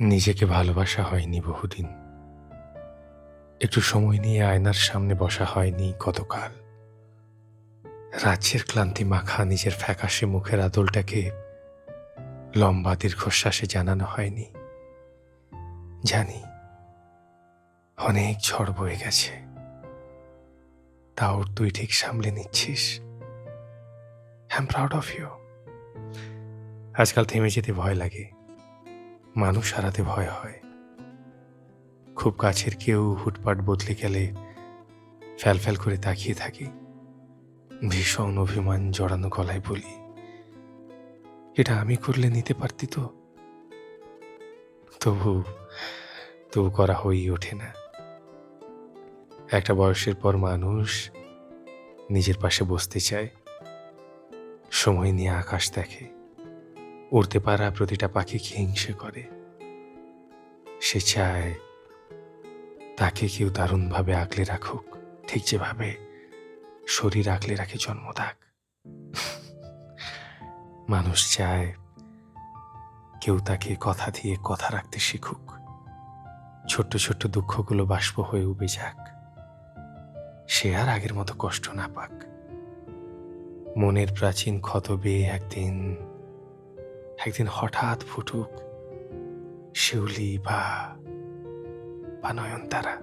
নিজেকে ভালোবাসা হয়নি বহুদিন। একটু সময় নিয়ে আয়নার সামনে বসা হয়নি গতকাল। রাজ্যের ক্লান্তি মাখা নিজের ফ্যাকাশে মুখের আদলটাকে লম্বা দীর্ঘশ্বাসে জানানো হয়নি। জানি, অনেক ঝড় বয়ে গেছে। তাও তুই ঠিক সামলে নিচ্ছিস। I am proud of you আজকাল থেমে যেতে ভয় লাগে। মানুষ হারাতে ভয় হয়। খুব কাছের কেউ হুটপাট বদলে গেলে ফ্যাল ফ্যাল করে তাকিয়ে থাকি। ভীষণ অভিমান জড়ানো গলায় বলি, এটা আমি করলে নিতে পারতি তো? তবু তবু করা হয়েই ওঠে না। একটা বয়সের পর মানুষ নিজের পাশে বসতে চায়, সময় নিয়ে আকাশ দেখে। উড়তে পারা প্রতিটা পাখিকে হিংসে করে। সে চায় তাকে কেউ দারুণভাবে আগলে রাখুক, ঠিক যেভাবে শরীর আগলে রাখে জন্মদাগ মানুষ চায় কেউ তাকে কথা দিয়ে কথা রাখতে শিখুক। ছোট্ট ছোট্ট দুঃখগুলো বাষ্প হয়ে উবে যাক। সে আর আগের মতো কষ্ট না পাক। মনের প্রাচীন ক্ষত বেয়ে একদিন একদিন হঠাৎ ফুটুক শিউলি বা নয়নতারা।